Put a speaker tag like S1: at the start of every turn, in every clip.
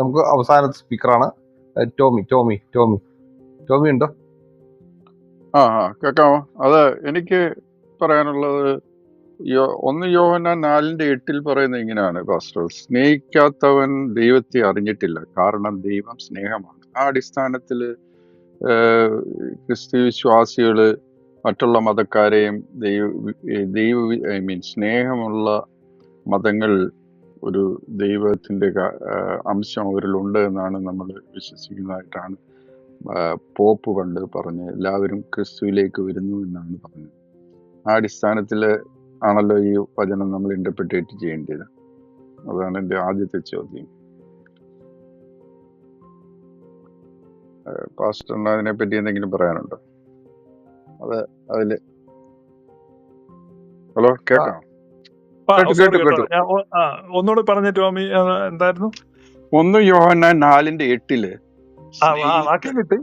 S1: നമുക്ക് അവസാനത്തെ സ്പീക്കറാണ് ടോമി ടോമി ടോമി. ടോമി ഉണ്ടോ?
S2: ആ ആ കേൾക്കാമോ അത് എനിക്ക് പറയാനുള്ളത് യോ- ഒന്ന് യോഹന നാലിന്റെ എട്ടിൽ പറയുന്നത് ഇങ്ങനെയാണ് പാസ്റ്റർ. സ്നേഹിക്കാത്തവൻ ദൈവത്തെ അറിഞ്ഞിട്ടില്ല കാരണം ദൈവം സ്നേഹമാണ്. ആ അടിസ്ഥാനത്തിൽ ക്രിസ്തു വിശ്വാസികൾ മറ്റുള്ള മതക്കാരെയും ദൈവ ദൈവ ഐ മീൻ സ്നേഹമുള്ള മതങ്ങൾ ഒരു ദൈവത്തിന്റെ അംശം അവരിലുണ്ട് എന്നാണ് നമ്മൾ വിശ്വസിക്കുന്നതായിട്ടാണ് പോപ്പ് പണ്ട് പറഞ്ഞ് എല്ലാവരും ക്രിസ്തുവിലേക്ക് വരുന്നു എന്നാണ് പറഞ്ഞത്. ആ അടിസ്ഥാനത്തിൽ ആണല്ലോ ഈ വചനം നമ്മൾ ഇന്റർപ്രിറ്റേറ്റ് ചെയ്യേണ്ടത്. അതാണ് എന്റെ ആദ്യത്തെ ചോദ്യം. പാസ്റ്ററിന് അതിനെ പറ്റി എന്തെങ്കിലും പറയാനുണ്ടോ? അത് അതിൽ ഹലോ കേൾക്കാം?
S3: ഒന്നുകൂടെ പറഞ്ഞ ടോമി എന്തായിരുന്നു?
S2: ഒന്ന് യോഹന്നാൻ നാലിന്റെ
S3: എട്ടിൽ കിട്ടി.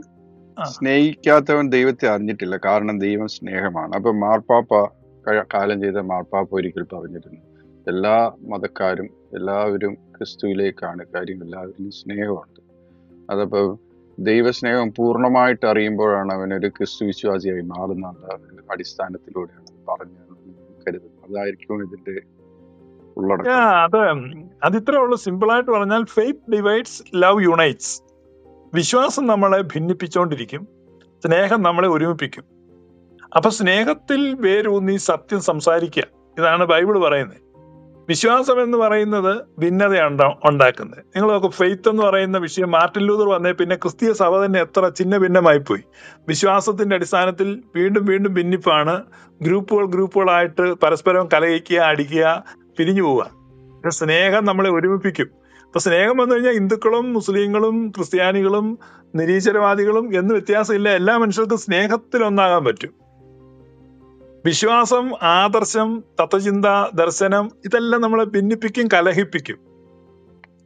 S2: സ്നേഹിക്കാത്തവൻ ദൈവത്തെ അറിഞ്ഞിട്ടില്ല. കാരണം ദൈവം സ്നേഹമാണ്. അപ്പൊ മാർപ്പാപ്പ കാലം ചെയ്ത മാർപ്പാപ്പ ഒരിക്കൽ പറഞ്ഞിരുന്നു. എല്ലാ മതക്കാരും എല്ലാവരും ക്രിസ്തുവിലേക്കാണ് കാര്യം. എല്ലാവരും സ്നേഹമുണ്ട്. അതപ്പോ ദൈവസ്നേഹം പൂർണമായിട്ട് അറിയുമ്പോഴാണ് അവനൊരു ക്രിസ്തു വിശ്വാസിയായി മാറുന്ന അടിസ്ഥാനത്തിലൂടെയാണ് പറഞ്ഞു കരുതുന്നത് അതായിരിക്കും ഇതിന്റെ ഉള്ളടക്കം.
S3: അത് അത് ഇത്രേ ഉള്ളൂ. സിമ്പിൾ ആയിട്ട് പറഞ്ഞാൽ ഫെയ്ത്ത് ഡിവൈഡ്സ് ലവ് യുണൈറ്റ്സ്. വിശ്വാസം നമ്മളെ ഭിന്നിപ്പിച്ചുകൊണ്ടിരിക്കും സ്നേഹം നമ്മളെ ഒരുമിപ്പിക്കും. അപ്പൊ സ്നേഹത്തിൽ വേരൂന്നി സത്യം സംസാരിക്കുക ഇതാണ് ബൈബിൾ പറയുന്നത്. വിശ്വാസം എന്ന് പറയുന്നത് ഭിന്നതയാണ് ഉണ്ടാക്കുന്നത്. നിങ്ങൾ നോക്കും ഫെയ്ത്ത് എന്ന് പറയുന്ന വിഷയം മാർട്ടിൻ ലൂതർ വന്നേ പിന്നെ ക്രിസ്തീയ സഭ തന്നെ എത്ര ചിഹ്ന ഭിന്നമായി പോയി. വിശ്വാസത്തിന്റെ അടിസ്ഥാനത്തിൽ വീണ്ടും വീണ്ടും ഭിന്നിപ്പാണ്. ഗ്രൂപ്പുകൾ ഗ്രൂപ്പുകളായിട്ട് പരസ്പരം കലയിക്കുക അടിക്കുക പിരിഞ്ഞു പോവുക. സ്നേഹം നമ്മളെ ഒരുമിപ്പിക്കും. അപ്പൊ സ്നേഹം വന്നു കഴിഞ്ഞാൽ ഹിന്ദുക്കളും മുസ്ലിങ്ങളും ക്രിസ്ത്യാനികളും നിരീശ്വരവാദികളും എന്ന് വ്യത്യാസമില്ല. എല്ലാ മനുഷ്യർക്കും സ്നേഹത്തിൽ ഒന്നാകാൻ പറ്റും. വിശ്വാസം ആദർശം തത്വചിന്ത ദർശനം ഇതെല്ലാം നമ്മളെ ഭിന്നിപ്പിക്കും കലഹിപ്പിക്കും.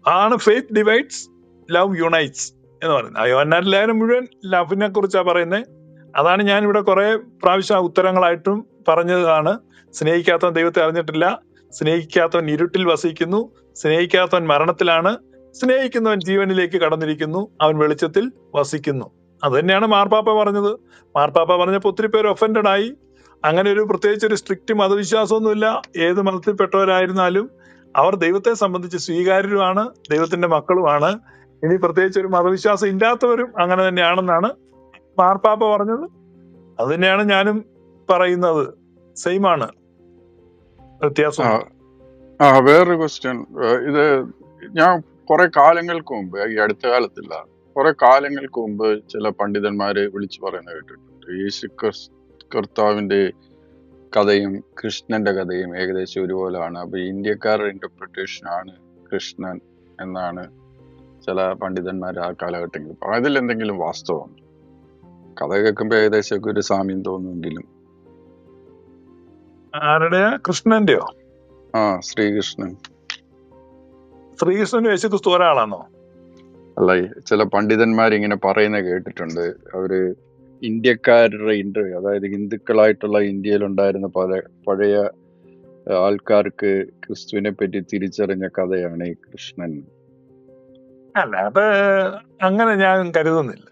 S3: ആണ് ഫെയ്ത്ത് ഡിവൈഡ്സ് ലവ് യുണൈറ്റ്സ് എന്ന് പറയുന്നത്. അയോന്നാൻ ലേഖനം മുഴുവൻ ലവിനെ കുറിച്ചാണ് പറയുന്നത്. അതാണ് ഞാൻ ഇവിടെ കുറെ പ്രാവശ്യം ഉത്തരങ്ങളായിട്ടും പറഞ്ഞതാണ്. സ്നേഹിക്കാത്ത ദൈവത്തെ അറിഞ്ഞിട്ടില്ല. സ്നേഹിക്കാത്തവൻ ഇരുട്ടിൽ വസിക്കുന്നു സ്നേഹിക്കാത്തവൻ മരണത്തിലാണ് സ്നേഹിക്കുന്നവൻ ജീവനിലേക്ക് കടന്നിരിക്കുന്നു അവൻ വെളിച്ചത്തിൽ വസിക്കുന്നു. അത് തന്നെയാണ് മാർപ്പാപ്പ പറഞ്ഞത്. മാർപ്പാപ്പ പറഞ്ഞപ്പോൾ ഒത്തിരി പേര് ഒഫൻഡഡ് ആയി. അങ്ങനെ ഒരു പ്രത്യേകിച്ച് ഒരു സ്ട്രിക്റ്റ് മതവിശ്വാസമൊന്നുമില്ല. ഏത് മതത്തിൽപ്പെട്ടവരായിരുന്നാലും അവർ ദൈവത്തെ സംബന്ധിച്ച് സ്വീകാര്യരുമാണ് ദൈവത്തിന്റെ മക്കളുമാണ്. ഇനി പ്രത്യേകിച്ച് ഒരു മതവിശ്വാസം ഇല്ലാത്തവരും അങ്ങനെ തന്നെയാണെന്നാണ് മാർപ്പാപ്പ പറഞ്ഞത്. അത് തന്നെയാണ് ഞാനും പറയുന്നത്. സെയിം ആണ്.
S2: ആ
S3: വ്യത്യാസമൊന്നും
S2: ആ വേറൊരു ക്വസ്റ്റ്യൻ ഇത് ഞാൻ കുറെ കാലങ്ങൾക്ക് മുമ്പ് ഈ അടുത്ത കാലത്തില്ല കുറെ കാലങ്ങൾക്ക് മുമ്പ് ചില പണ്ഡിതന്മാര് വിളിച്ചു പറയുന്നത് കേട്ടിട്ടുണ്ട്. യേശു കർത്താവിന്റെ കഥയും കൃഷ്ണന്റെ കഥയും ഏകദേശം ഒരുപോലെയാണ് അപ്പൊ ഇന്ത്യക്കാരുടെ ഇന്റർപ്രിട്ടേഷൻ ആണ് കൃഷ്ണൻ എന്നാണ് ചില പണ്ഡിതന്മാർ ആ കാലഘട്ടങ്ങളിൽ അതിൽ എന്തെങ്കിലും വാസ്തവം കഥ കേൾക്കുമ്പോ ഏകദേശം ഒക്കെ ഒരു സാമ്യം തോന്നുമെങ്കിലും.
S3: ആരുടെയാ? കൃഷ്ണന്റെയോ?
S2: ആ ശ്രീകൃഷ്ണൻ.
S3: ശ്രീകൃഷ്ണനും യേശുക്രിസ്തു ഒരാളാണോ
S2: അല്ല ചില പണ്ഡിതന്മാർ ഇങ്ങനെ പറയുന്ന കേട്ടിട്ടുണ്ട്. അവർ ഇന്ത്യക്കാരുടെ ഇന്റർവ്യൂ അതായത് ഹിന്ദുക്കളായിട്ടുള്ള ഇന്ത്യയിൽ ഉണ്ടായിരുന്ന പല പഴയ ആൾക്കാർക്ക് ക്രിസ്തുവിനെ പറ്റി തിരിച്ചറിഞ്ഞ കഥയാണ് ഈ കൃഷ്ണൻ.
S3: അല്ല അത് അങ്ങനെ ഞാൻ കരുതുന്നില്ല.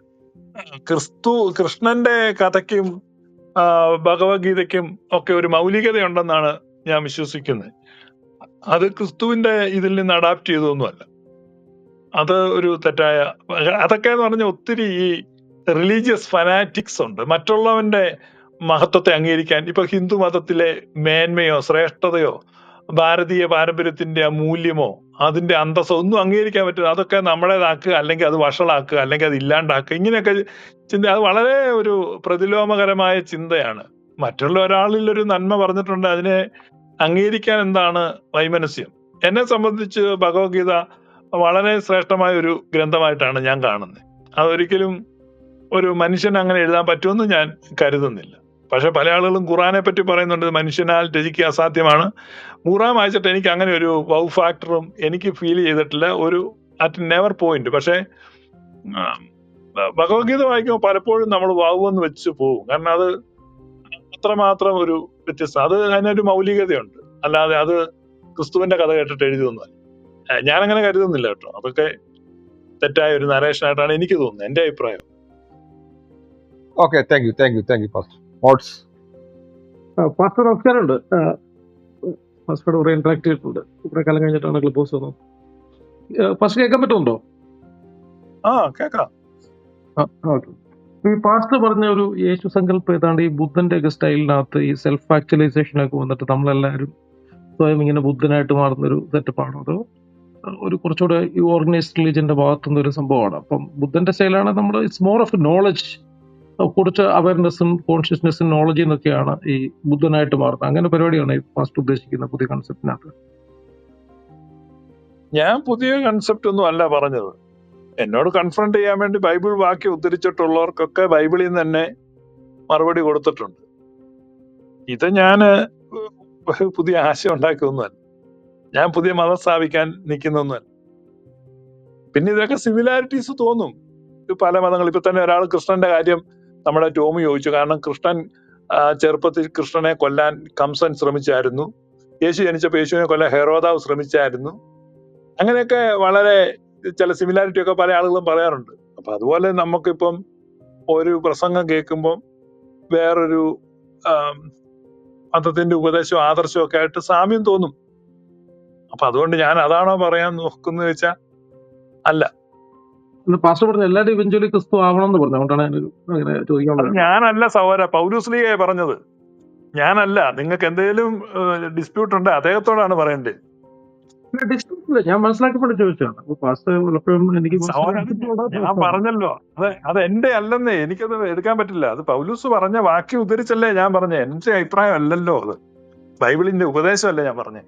S3: ക്രിസ്തു കൃഷ്ണന്റെ കഥയ്ക്കും ഭഗവത്ഗീതയ്ക്കും ഒക്കെ ഒരു മൗലികതയുണ്ടെന്നാണ് ഞാൻ വിശ്വസിക്കുന്നത്. അത് ക്രിസ്തുവിന്റെ ഇതിൽ നിന്ന് അഡാപ്റ്റ് ചെയ്തൊന്നുമല്ല അത് ഒരു തെറ്റായ അതൊക്കെ എന്ന് പറഞ്ഞ ഒത്തിരി ഈ റിലീജിയസ് ഫനാറ്റിക്സ് ഉണ്ട്. മറ്റുള്ളവന്റെ മഹത്വത്തെ അംഗീകരിക്കാൻ ഇപ്പൊ ഹിന്ദു മതത്തിലെ മേന്മയോ ശ്രേഷ്ഠതയോ ഭാരതീയ പാരമ്പര്യത്തിന്റെ ആ മൂല്യമോ അതിന്റെ അന്തസ്സോ ഒന്നും അംഗീകരിക്കാൻ പറ്റില്ല. അതൊക്കെ നമ്മുടേതാക്കുക അല്ലെങ്കിൽ അത് വഷളാക്കുക അല്ലെങ്കിൽ അത് ഇല്ലാണ്ടാക്കുക ഇങ്ങനെയൊക്കെ ചിന്ത അത് വളരെ ഒരു പ്രതിലോമകരമായ ചിന്തയാണ്. മറ്റുള്ള ഒരാളിൽ ഒരു നന്മ പറഞ്ഞിട്ടുണ്ട് അതിനെ അംഗീകരിക്കാൻ എന്താണ് വൈമനസ്യം? എന്നെ സംബന്ധിച്ച് ഭഗവത്ഗീത വളരെ ശ്രേഷ്ഠമായ ഒരു ഗ്രന്ഥമായിട്ടാണ് ഞാൻ കാണുന്നത്. അതൊരിക്കലും ഒരു മനുഷ്യൻ അങ്ങനെ എഴുതാൻ പറ്റുമെന്ന് ഞാൻ കരുതുന്നില്ല. പക്ഷെ പല ആളുകളും ഖുറാനെ പറ്റി പറയുന്നുണ്ട് മനുഷ്യനാൽ രചിക്കുക അസാധ്യമാണ്. മൂറാം വായിച്ചിട്ട് എനിക്ക് അങ്ങനെ ഒരു വൗ ഫാക്ടറും എനിക്ക് ഫീൽ ചെയ്തിട്ടില്ല. ഒരു അറ്റ് നെവർ പോയിന്റ് പക്ഷേ ഭഗവത്ഗീത വായിക്കുമ്പോൾ പലപ്പോഴും നമ്മൾ വാവുമെന്ന് വെച്ച് പോകും. കാരണം അത് അത്രമാത്രം ഒരു വ്യത്യസ്തം. അത് അതിനൊരു മൗലികതയുണ്ട്. അല്ലാതെ അത് ക്രിസ്തുവിന്റെ കഥ കേട്ടിട്ട് എഴുതിയൊന്നുമല്ല ഞാൻ അങ്ങനെ കരുതുന്നില്ല കേട്ടോ. അതൊക്കെ തെറ്റായ ഒരു നരേഷനായിട്ടാണ് എനിക്ക് തോന്നുന്നത്. എന്റെ അഭിപ്രായം.
S1: Okay thank you thank you thank you fast mods
S4: pastor നമസ്കാരമുണ്ട്. പാസ്റ്റർ കുറെ ഇന്ററാക്ട് ചെയ്തിട്ടുണ്ട്. കുറെ കാലം കഴിഞ്ഞിട്ടാണ് ക്ലബ് ഹൗസ് വന്നത് പാസ്റ്റർ കേൾക്കാൻ പറ്റുന്നുണ്ടോ?
S3: ആ കേക്കാം
S4: ഓക്കെ. ഈ പാസ്റ്റർ പറഞ്ഞ ഒരു യേശു സങ്കല്പം ഏതാണ്ട് ഈ ബുദ്ധന്റെ ഒക്കെ സ്റ്റൈലിനകത്ത് ഈ സെൽഫ് ആക്ച്വലൈസേഷൻ ഒക്കെ വന്നിട്ട് നമ്മളെല്ലാവരും സ്വയം ഇങ്ങനെ ബുദ്ധനായിട്ട് മാറുന്ന ഒരു സെറ്റപ്പാണോ അതോ ഒരു കുറച്ചുകൂടെ ഈ ഓർഗനൈസ്ഡ് റിലീജിയന്റെ ഭാഗത്തുനിന്ന് ഒരു സംഭവമാണ്? അപ്പം ബുദ്ധന്റെ സ്റ്റൈലാണ് നമ്മൾ ഇറ്റ്സ് മോർ ഓഫ് നോളജ് കുറച്ച് അവയർനെസ്സും കോൺഷ്യസ്നെസ്സും നോളജും എന്നൊക്കെയാണ് ഈ ബുദ്ധനായിട്ട് മാറുന്നത്. അങ്ങനെ പരിപാടിയാണ് ഈ ഫസ്റ്റ് ഉദ്ദേശിക്കുന്ന പുതിയ കൺസെപ്റ്റിനകത്ത്
S3: ഞാൻ പുതിയ കൺസെപ്റ്റ് ഒന്നും അല്ല പറഞ്ഞത്. എന്നോട് കൺഫ്രണ്ട് ചെയ്യാൻ വേണ്ടി ബൈബിൾ വാക്യം ഉദ്ധരിച്ചിട്ടുള്ളവർക്കൊക്കെ ബൈബിളിൽ നിന്ന് തന്നെ മറുപടി കൊടുത്തിട്ടുണ്ട്. ഇത് ഞാൻ പുതിയ ആശയം ഉണ്ടാക്കിയൊന്നുമല്ല ഞാൻ പുതിയ മതം സ്ഥാപിക്കാൻ നിൽക്കുന്നൊന്നുമല്ല പിന്നെ ഇതൊക്കെ സിമിലാരിറ്റീസ് തോന്നും. പല മതങ്ങൾ ഇപ്പൊ തന്നെ ഒരാൾ കൃഷ്ണന്റെ കാര്യം നമ്മുടെ ടോമി ചോദിച്ചു കാരണം കൃഷ്ണൻ ചെറുപ്പത്തിൽ കൃഷ്ണനെ കൊല്ലാൻ കംസൻ ശ്രമിച്ചായിരുന്നു. യേശു ജനിച്ചപ്പോൾ യേശുവിനെ കൊല്ലാൻ ഹെറോദാവ് ശ്രമിച്ചായിരുന്നു. അങ്ങനെയൊക്കെ വളരെ ചില സിമിലാരിറ്റി ഒക്കെ പല ആളുകളും പറയാറുണ്ട്. അപ്പൊ അതുപോലെ നമുക്കിപ്പം ഒരു പ്രസംഗം കേൾക്കുമ്പം വേറൊരു മതത്തിന്റെ ഉപദേശവും ആദർശവും ഒക്കെ ആയിട്ട് സാമ്യം തോന്നും. അപ്പൊ അതുകൊണ്ട് ഞാൻ അതാണോ പറയാൻ നോക്കുന്നത് വെച്ചാ അല്ല.
S4: പാസ്റ്റർ പറഞ്ഞു എല്ലാവരും ഇവഞ്ച്വലി ക്രിസ്തു ആവണം എന്ന് പറഞ്ഞു. അതുകൊണ്ടാണ് അങ്ങനെ ചോദിക്കാൻ
S3: ഞാനല്ല സഹോദര പൗലുസ്ലിയെ പറഞ്ഞത്. ഞാനല്ല നിങ്ങൾക്ക് എന്തെങ്കിലും ഡിസ്പ്യൂട്ട് ഉണ്ട് അദ്ദേഹത്തോടാണ് പറയേണ്ടത്.
S4: ഇല്ല. ഞാൻ മനസ്സിലാക്കിക്കൊണ്ട് ചോദിച്ചതാണ് പാസ്റ്റർ പലപ്പോഴും എനിക്ക്
S3: ഞാൻ പറഞ്ഞല്ലോ. അത് അത് എന്റെ അല്ലെന്നേ. എനിക്കത് എടുക്കാൻ പറ്റില്ല. അത് പൗലൂസ് പറഞ്ഞ വാക്കി ഉദ്ധരിച്ചല്ലേ ഞാൻ പറഞ്ഞ. എന്റെ അഭിപ്രായം അല്ലല്ലോ അത്. ബൈബിളിന്റെ ഉപദേശമല്ലേ ഞാൻ പറഞ്ഞേ.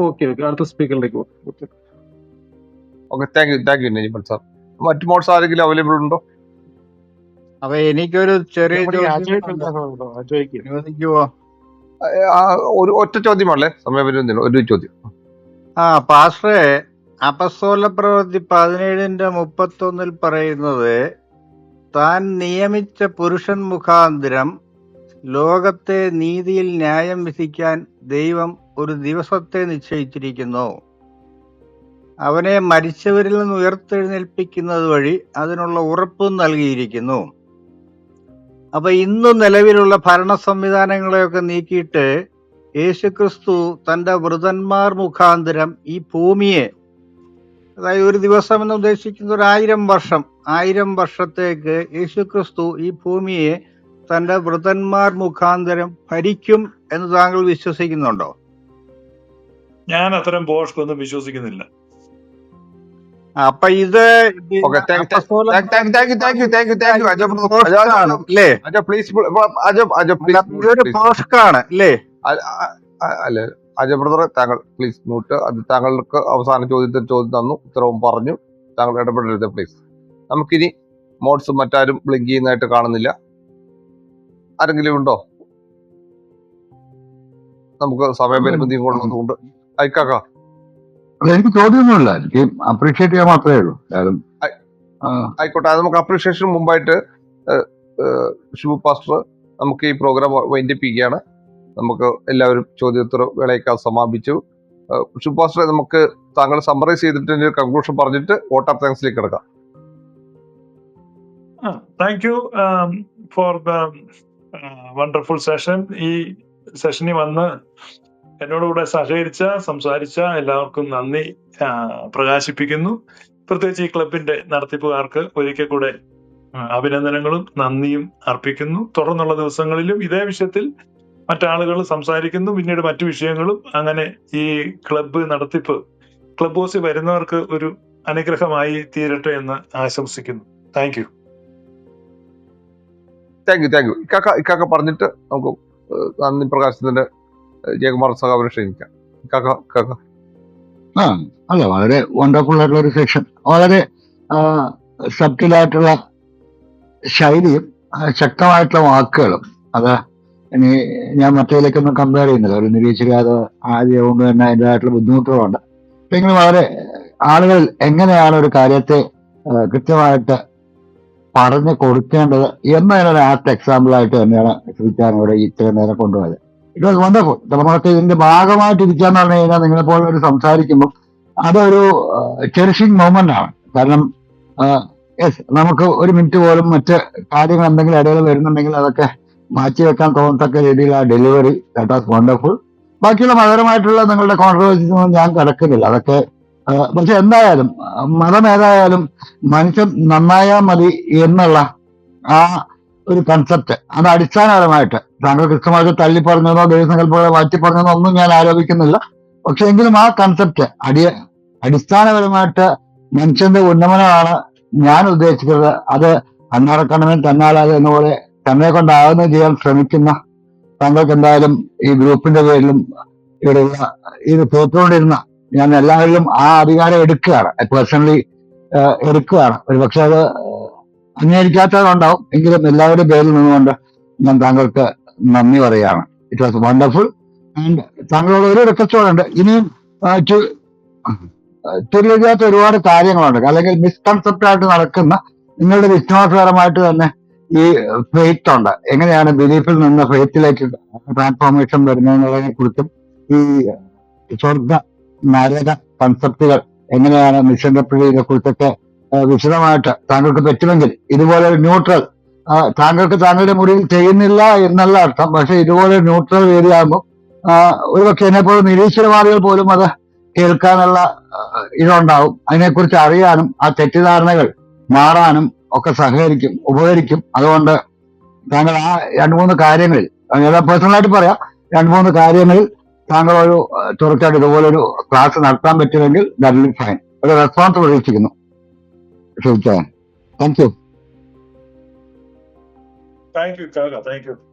S4: Okay okay. അടുത്ത സ്പീക്കറിലേക്ക് പോകാം. Okay.
S1: Okay thank you thank you Najimal sir മറ്റു മോഡ്സ് ആരെങ്കിലും അവൈലബിൾ ഉണ്ടോ?
S5: അപ്പൊ എനിക്കൊരു ചെറിയ
S1: ഒരു ഒറ്റ ചോദ്യമാണല്ലേ? സമയപരിമിതി ഒരു ചോദ്യം.
S5: ആ പാസ്റ്ററെ അപസ്തോല പ്രവൃത്തി പതിനേഴിന്റെ മുപ്പത്തി ഒന്നിൽ പറയുന്നത് താൻ നിയമിച്ച പുരുഷൻ മുഖാന്തരം ലോകത്തെ നീതിയിൽ ന്യായം വിധിക്കാൻ ദൈവം ഒരു ദിവസത്തെ നിശ്ചയിച്ചിരിക്കുന്നു. അവനെ മരിച്ചവരിൽ നിന്ന് ഉയർത്തെഴുന്നേൽപ്പിക്കുന്നത് വഴി അതിനുള്ള ഉറപ്പും നൽകിയിരിക്കുന്നു. അപ്പൊ ഇന്ന് നിലവിലുള്ള ഭരണ സംവിധാനങ്ങളെയൊക്കെ നീക്കിയിട്ട് യേശുക്രിസ്തു തന്റെ വൃതന്മാർ മുഖാന്തരം ഈ ഭൂമിയെ അതായത് ഒരു ദിവസം എന്ന് ഉദ്ദേശിക്കുന്ന ഒരു ആയിരം വർഷം ആയിരം വർഷത്തേക്ക് യേശുക്രിസ്തു ഈ ഭൂമിയെ തന്റെ വൃതന്മാർ മുഖാന്തരം ഭരിക്കും എന്ന് താങ്കൾ വിശ്വസിക്കുന്നുണ്ടോ?
S3: ഞാൻ അത്തരം പോഷ്കൊന്നും വിശ്വസിക്കുന്നില്ല.
S1: താങ്ക്
S5: ഇത് അല്ലേ അല്ലേ
S1: അജയ് ബ്രദറെ താങ്കൾ പ്ലീസ് നോട്ട് അത് താങ്കൾക്ക് അവസാന ചോദ്യത്തിൽ ചോദ്യം തന്നു. ഉത്തരവും പറഞ്ഞു. താങ്കൾ ഇടപെടരുത് പ്ലീസ് നമുക്കിനി മോഡ്സ് മറ്റാരും ബ്ലിങ്ക് ചെയ്യുന്നതായിട്ട് കാണുന്നില്ല. ആരെങ്കിലും ഉണ്ടോ? നമുക്ക് സമയപരിമിതി കൊള്ളുന്നതുകൊണ്ട് അയക്കാക്കാം
S6: എനിക്ക് ചോദ്യമൊന്നുമില്ല. എനിക്ക് അപ്രീഷിയേറ്റ് ചെയ്യാൻ മാത്രമേ ഉള്ളൂ. എന്തായാലും
S1: ആയിക്കോട്ടെ. അത് നമുക്ക് അപ്രീഷിയേഷൻ മുമ്പായിട്ട് ഏഹ്, പാസ്റ്റർ നമുക്ക് ഈ പ്രോഗ്രാം വൈൻഡപ്പ് ചെയ്യുകയാണ് നമുക്ക് എല്ലാവരും ചോദ്യോത്തര വേളയൊക്കെ സമാപിച്ചു. ശുഭ പാസ്റ്റർ നമുക്ക് താങ്കൾ സമ്മറൈസ് ചെയ്തിട്ട് കൺക്ലൂഷൻ പറഞ്ഞിട്ട് വോട്ട് ഓഫ് താങ്ക്സിലേക്ക് കിടക്കാം.
S3: Thank you for the wonderful session ഈ സെഷനിൽ വന്ന് എന്നോടുകൂടെ സഹകരിച്ച സംസാരിച്ച എല്ലാവർക്കും നന്ദി പ്രകാശിപ്പിക്കുന്നു. പ്രത്യേകിച്ച് ഈ ക്ലബിന്റെ നടത്തിപ്പുകാർക്ക് ഒരിക്കൽ കൂടെ അഭിനന്ദനങ്ങളും നന്ദിയും അർപ്പിക്കുന്നു. തുടർന്നുള്ള ദിവസങ്ങളിലും ഇതേ വിഷയത്തിൽ മറ്റാളുകൾ സംസാരിക്കുന്നു. പിന്നീട് മറ്റു വിഷയങ്ങളും അങ്ങനെ ഈ ക്ലബ്ബ് നടത്തിപ്പ് ക്ലബ് ഹൗസിൽ വരുന്നവർക്ക് ഒരു അനുഗ്രഹമായി തീരട്ടെ എന്ന് ആശംസിക്കുന്നു. Thank you.
S1: Thank you thank you. ഇക്കാക്ക ഇക്കാക്ക പറഞ്ഞിട്ട് നമുക്ക് നന്ദി പ്രകാശത്തിന്റെ ജയകുമാർ സഹാബിനെ ക്ഷണിക്കാം
S6: ആ അല്ല വളരെ വണ്ടർഫുൾ ആയിട്ടുള്ള ഒരു സെക്ഷൻ വളരെ സബ്റ്റിലായിട്ടുള്ള ശൈലിയും ശക്തമായിട്ടുള്ള വാക്കുകളും അത് ഇനി ഞാൻ മറ്റേതിലേക്കൊന്നും കമ്പയർ ചെയ്യുന്നില്ല. ഒരു നിരീക്ഷകാത ആദ്യം കൊണ്ട് തന്നെ അതിന്റെതായിട്ടുള്ള ബുദ്ധിമുട്ടുകളുണ്ട്. എങ്കിലും വളരെ ആളുകൾ എങ്ങനെയാണ് ഒരു കാര്യത്തെ കൃത്യമായിട്ട് പറഞ്ഞു കൊടുക്കേണ്ടത് എന്നതിനൊരു ആർട്ട് എക്സാമ്പിൾ ആയിട്ട് തന്നെയാണ് ശ്രീചാൻ ഇവിടെ ഇത്രയും നേരം കൊണ്ടുപോയത്. ഇറ്റ് വാസ് വണ്ടർഫുൾ നമുക്ക് ഇതിന്റെ ഭാഗമായിട്ട് ഇരിക്കാന്ന് പറഞ്ഞു കഴിഞ്ഞാൽ നിങ്ങളെ പോലെ ഒരു സംസാരിക്കുമ്പോൾ അതൊരു ചെറിഷിങ് മൊമെന്റ് ആണ്. കാരണം യെസ് നമുക്ക് ഒരു മിനിറ്റ് പോലും മറ്റ് കാര്യങ്ങൾ എന്തെങ്കിലും ഇടയിൽ വരുന്നുണ്ടെങ്കിൽ അതൊക്കെ മാറ്റി വെക്കാൻ തോന്നത്തക്ക രീതിയിൽ ആ ഡെലിവറി ദാറ്റ് വാസ് വണ്ടർഫുൾ ബാക്കിയുള്ള മതപരമായിട്ടുള്ള നിങ്ങളുടെ കോൺട്രവേഴ്സീസ് ഒന്നും ഞാൻ കിടക്കുന്നില്ല. അതൊക്കെ പക്ഷെ എന്തായാലും മതം ഏതായാലും മനുഷ്യൻ നന്നായാൽ മതി എന്നുള്ള ആ ഒരു കൺസെപ്റ്റ് അത് അടിസ്ഥാനപരമായിട്ട്. താങ്കൾ കൃത്യമായിട്ട് തള്ളി പറഞ്ഞതോ ദൈവസങ്കല്പങ്ങളെ മാറ്റി പറഞ്ഞതോ ഒന്നും ഞാൻ ആരോപിക്കുന്നില്ല. പക്ഷെ എങ്കിലും ആ കൺസെപ്റ്റ് അടിയ അടിസ്ഥാനപരമായിട്ട് മനുഷ്യന്റെ ഉന്നമനമാണ് ഞാൻ ഉദ്ദേശിക്കുന്നത്. അത് അണ്ണാറക്കണ്ണനും തന്നാലാതെ എന്ന പോലെ തന്നെ കൊണ്ടാകുന്ന ചെയ്യാൻ ശ്രമിക്കുന്ന താങ്കൾക്ക് എന്തായാലും ഈ ഗ്രൂപ്പിന്റെ പേരിലും ഇവിടെയുള്ള ഇത് തോറ്റുകൊണ്ടിരുന്ന ഞാൻ എല്ലാവരിലും ആ അധികാരം എടുക്കുകയാണ്. പേഴ്സണലി എടുക്കുകയാണ്. ഒരു പക്ഷെ അത് അംഗീകരിക്കാത്തതുണ്ടാവും എങ്കിലും എല്ലാവരുടെയും പേരിൽ നിന്നുകൊണ്ട് ഞാൻ താങ്കൾക്ക് നന്ദി പറയുകയാണ്. ഇറ്റ് വാസ് വണ്ടർഫുൾ ആൻഡ് താങ്കളോട് ഒരു റിക്വസ്റ്റ് ഉണ്ട്. ഇനിയും തിരിയാത്ത ഒരുപാട് കാര്യങ്ങളുണ്ട്. അല്ലെങ്കിൽ മിസ്കൺസെപ്റ്റ് ആയിട്ട് നടക്കുന്ന നിങ്ങളുടെ വിശ്വാസപരമായിട്ട് തന്നെ ഈ ഫെയ്ത്ത് ഉണ്ട്. എങ്ങനെയാണ് ബിലീഫിൽ നിന്ന് ഫെയ്ത്തിലേക്ക് ട്രാൻസ്ഫോർമേഷൻ വരുന്നതിനെ കുറിച്ചും ഈ സ്വർഗ നരക കൺസെപ്റ്റുകൾ എങ്ങനെയാണ് മിഷൻ ഇതിനെ കുറിച്ചൊക്കെ വിശദമായിട്ട് താങ്കൾക്ക് പറ്റുമെങ്കിൽ ഇതുപോലെ ന്യൂട്രൽ താങ്കൾക്ക് താങ്കളുടെ മുറിയിൽ ചെയ്യുന്നില്ല എന്നല്ല അർത്ഥം. പക്ഷെ ഇതുപോലെ ന്യൂട്രൽ വേദിയാകുമ്പോൾ ഒരുപക്ഷെ എന്നെ പോലെ നിരീശ്വരവാദികൾ പോലും അത് കേൾക്കാനുള്ള ഇതുണ്ടാവും. അതിനെക്കുറിച്ച് അറിയാനും ആ തെറ്റിദ്ധാരണകൾ മാറാനും ഒക്കെ സഹകരിക്കും ഉപകരിക്കും. അതുകൊണ്ട് താങ്കൾ ആ രണ്ട് മൂന്ന് കാര്യങ്ങളിൽ ഞാൻ പേഴ്സണലായിട്ട് പറയാം രണ്ട് മൂന്ന് കാര്യങ്ങളിൽ താങ്കൾ ഒരു തുടർച്ചയായിട്ട് ഇതുപോലൊരു ക്ലാസ് നടത്താൻ പറ്റുമെങ്കിൽ ദാറ്റ് ഫൈൻ ഒരു റെസ്പോൺസ് പ്രതീക്ഷിക്കുന്നു. Shubhta. Thank you.
S3: Thank you, Kaga. Thank you.